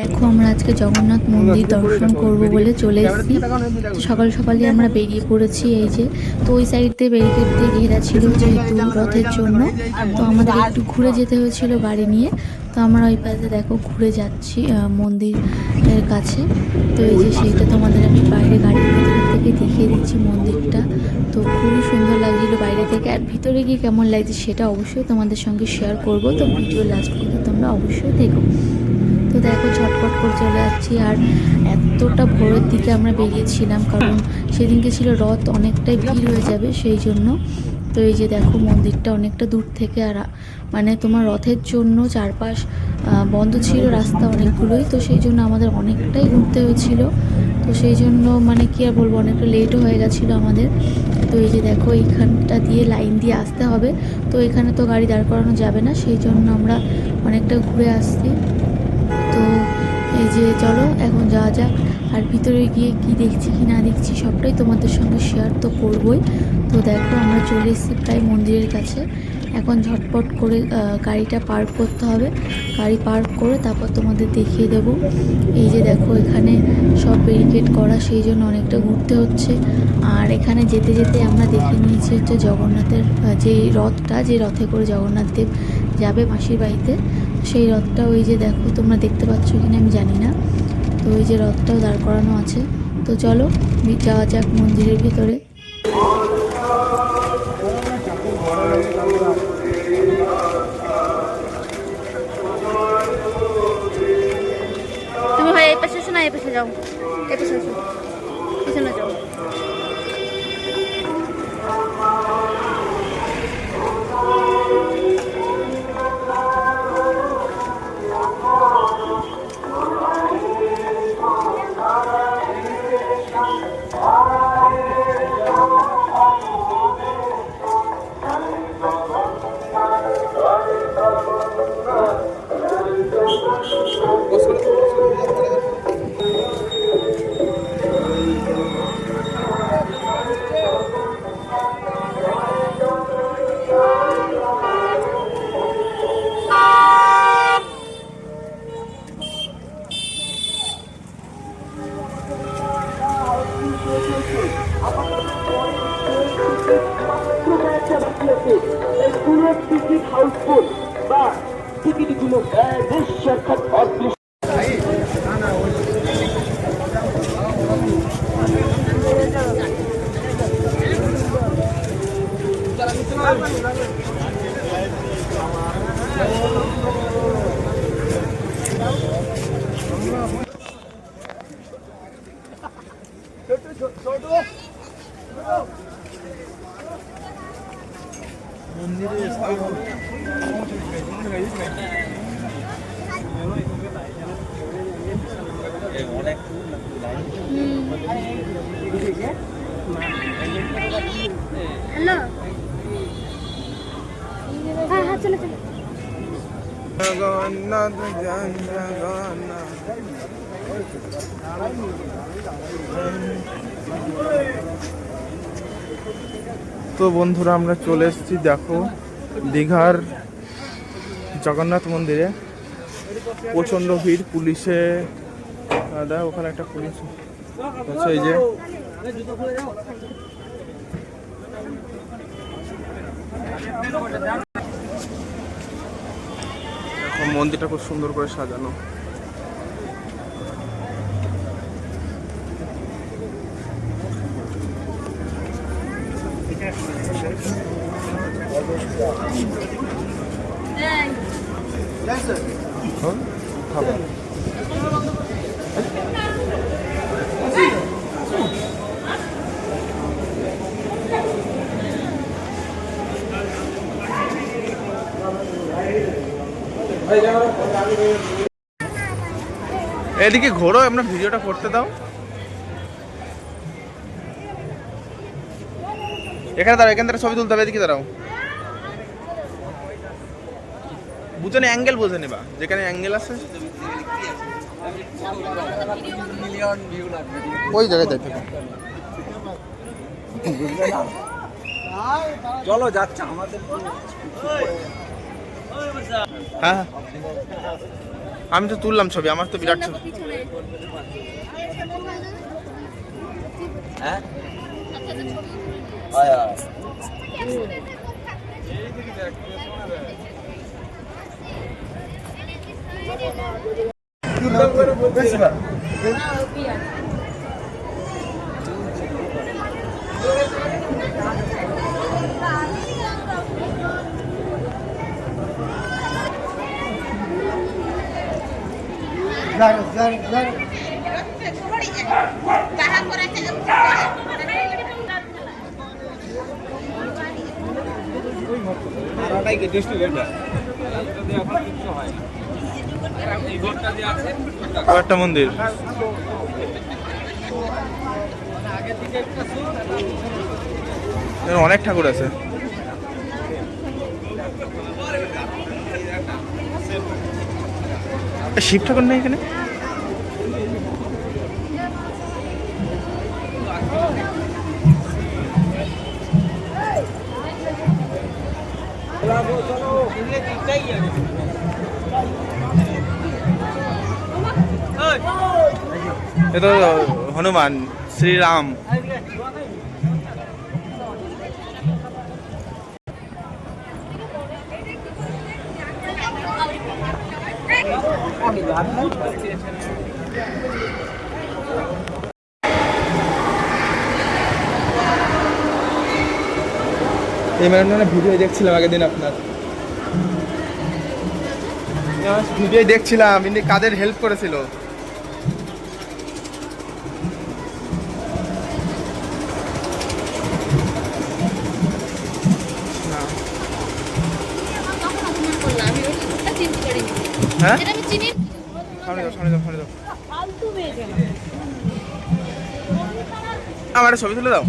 দেখো আমরা আজকে জগন্নাথ মন্দির দর্শন করব বলে চলে এসেছি সকাল সকালে আমরা বেরিয়ে পড়েছি এই যে। তো ওই সাইড দিয়ে ব্যারিকেড দিয়ে ঘেরা ছিল যেহেতু রথের জন্য। তো আমাদের একটু ঘুরে যেতে হয়েছিল গাড়ি নিয়ে। তো আমরা ওই পাশে দেখো ঘুরে যাচ্ছি মন্দিরের কাছে। তো এই যে সেইটা তোমাদের আমি বাইরে গাড়ির ভিতর থেকে দেখিয়ে দিচ্ছি মন্দিরটা। তো খুবই সুন্দর লাগছিল বাইরে থেকে। আর ভিতরে গিয়ে কেমন লাগছে সেটা অবশ্যই তোমাদের সঙ্গে শেয়ার করব। তো ভিডিও লাস্ট পর্যন্ত তোমরা অবশ্যই দেখো। তো দেখো ছটপট করে চলে যাচ্ছি আর এতটা ভোরের দিকে আমরা বেরিয়েছিলাম, কারণ সেদিনকে ছিল রথ, অনেকটাই ভিড় হয়ে যাবে সেই জন্য। তো এই যে দেখো মন্দিরটা অনেকটা দূর থেকে আর মানে তোমার রথের জন্য চারপাশ বন্ধ ছিল রাস্তা অনেকগুলোই, তো সেই জন্য আমাদের অনেকটাই ঘুরতে হয়েছিল। তো সেই জন্য মানে কি আর বলব, অনেকটা লেটও হয়ে গেছিল আমাদের। তো এই যে দেখো এইখানটা দিয়ে লাইন দিয়ে আসতে হবে, তো এখানে তো গাড়ি দাঁড় করানো যাবে না, সেই জন্য আমরা অনেকটা ঘুরে আসছি। যে চলো, এখন যাওয়া যাক। আর ভিতরে গিয়ে কি দেখছি, কি না দেখছি, সবটাই তোমাদের সঙ্গে শেয়ার তো করবই। তো দেখো, আমরা চলে এসেছি প্রায় মন্দিরের কাছে। এখন ঝটপট করে গাড়িটা পার্ক করতে হবে। গাড়ি পার্ক করে তারপর তোমাদের দেখিয়ে দেব। এই যে দেখো, এখানে সব ব্যারিকেড করা, সেই জন্য অনেকটা ঘুরতে হচ্ছে। আর এখানে যেতে যেতে আমরা দেখে নিয়েছি হচ্ছে জগন্নাথের যে রথটা, যে রথে করে জগন্নাথ দেব যাবে মাসির বাড়িতে। সেই রথটা ওই যে দেখো, তোমরা দেখতে পাচ্ছ কিনা আমি জানি না। তো ওই যে রথটাও দাঁড় করানো আছে। তো চলো যাওয়া যাক মন্দিরের ভিতরে। তুমি ভাই এই পাশে এসো না, এই পাশে যাও। এই পাশে এসো। পিছনে যাও। পুরো টিকিট হাউসফুল বা টিকিটগুলো বেশ সাক্ষাৎ অদৃশ্য। হ্যালো। হ্যাঁ হ্যাঁ চলো জগন্নাথ জগন্নাথ। তো বন্ধুরা, আমরা চলে এসেছি, দেখো, দীঘার জগন্নাথ মন্দিরে। প্রচণ্ড ভিড়, পুলিশে দাদা, ওখানে একটা পুলিশ আছে, এই যে। মন্দিরটা খুব সুন্দর করে সাজানো। এদিকে ঘোরো, আমরা ভিডিওটা করতে দাও। এখানে দাঁড়াও, এখান থেকে ছবি তুলতে হবে, এদিকে দাঁড়াও। বুঝে নি অ্যাঙ্গেল বুঝে নিবা যেখানে অ্যাঙ্গেল আছে? ওই জায়গায় যাই থাকো চলো যাচ্ছে আমাদের হ্যাঁ হ্যাঁ। আমি তো তুললাম ছবি আমার তো বিরাট ছবি। হ্যাঁ? আয় আয়। Claro, claro, claro. আড়াটাই ডিস্ট্রিবিউটার হয় একটা মন্দির। অনেক ঠাকুর আছে। শিব ঠাকুর নেই এখানে? এ তো হনুমান শ্রীরাম। এই ম্যাডাম ভিডিও দেখছিলাম আগের দিন আপনার ভিডিও দেখছিলাম ইনি কাদের হেল্প করেছিল? হ্যাঁ? যেটা আমি চিনি। সামনে যাও সামনে যাও সামনে যাও আমার ছবি তুলে দাও।